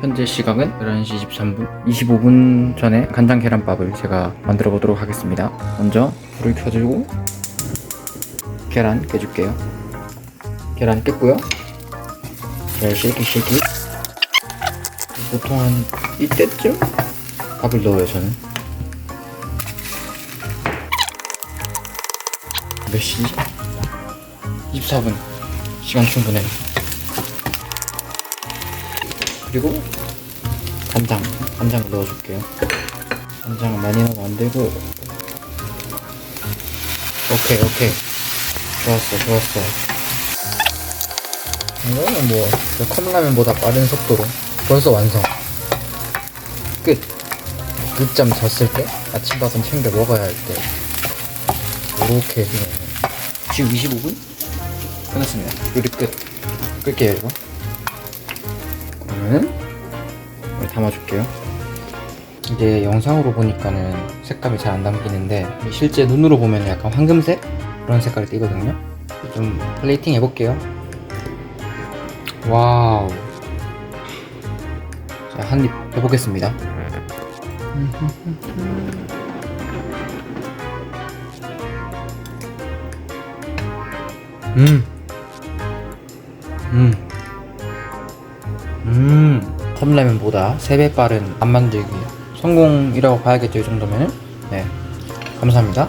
현재 시각은 11시 23분 25분 전에 간장 계란밥을 제가 만들어 보도록 하겠습니다. 먼저 불을 켜주고 계란 깨줄게요. 계란 깼고요. 잘 쉐이키 쉐이키 보통 한 이때쯤 밥을 넣어요 저는. 몇 시지? 24분. 시간 충분해 그리고 간장 간장을 넣어줄게요. 간장을 많이 넣으면 안 되고. 오케이 오케이. 좋았어 좋았어. 이거는 뭐 컵라면보다 빠른 속도로. 벌써 완성. 끝. 늦잠 잤을 때 아침밥은 챙겨 먹어야 할 때. 이렇게 해주면 지금 25분? 끝났습니다. 요리 끝. 끌게요 이거 그러면은 여기 담아줄게요. 이게 영상으로 보니까는 색감이 잘 안 담기는데 실제 눈으로 보면 약간 황금색? 그런 색깔이 띄거든요. 좀 플레이팅 해볼게요. 와우. 자 한 입 해보겠습니다. 음. 음. 음. 컵라면보다 3배 빠른 안 만들기 성공이라고 봐야겠죠 이 정도면은 네 감사합니다